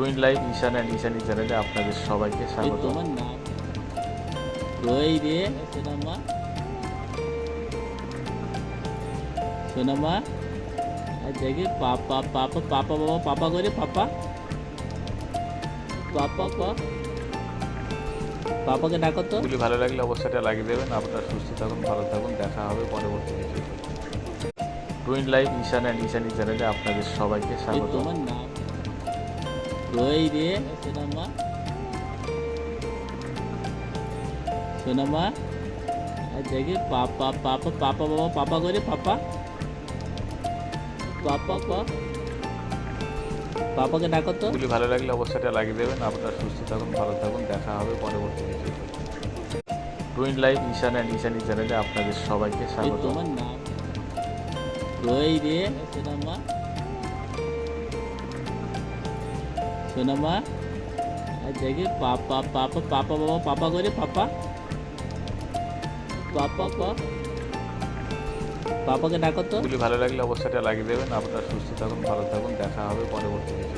Twin live Ishan and Ishani চ্যানেলে আপনাদের সবাইকে স্বাগত। সোনামা। দেখি পাপা পাপা পাপা বাবা পাপা করে পাপা। পাপা পাপাকে ডাকো তো। ভালো লাগলে অবশ্যই এটা লাগিয়ে দেবেন। আপনারা সুস্থ থাকুন ভালো থাকুন। দেখা হবে পরবর্তী ভিডিওতে twin live Ishan and Ishani চ্যানেলে আপনাদের সবাইকে স্বাগত। তোমার নাম? কই রে সোনামা। সোনামা আর দেখি পাপা পাপা পাপা বাবা পাপা করে পাপা। পাপা পা। পাপাকে ডাকো তো। ভালো লাগলে অবশ্যই এটা লাগিয়ে দেবেন। আপনারা সুস্থ থাকুন ভালো থাকুন। দেখা হবে পরবর্তী twin live Ishan and Ishani চ্যানেলে আপনাদের সবাইকে স্বাগত। তোমার নাম। কই রে সোনামা। আর দেখি, পাপা পাপা পাপা, বাবা, পাপা করে, পাপা। পাপা, পা। পাপাকে ডাকো তো। ভালো লাগলে অবশ্যই লাগিয়ে দেবেন। আপনারা সুস্থ থাকুন, ভালো থাকুন, দেখা হবে পরবর্তী ভিডিওতে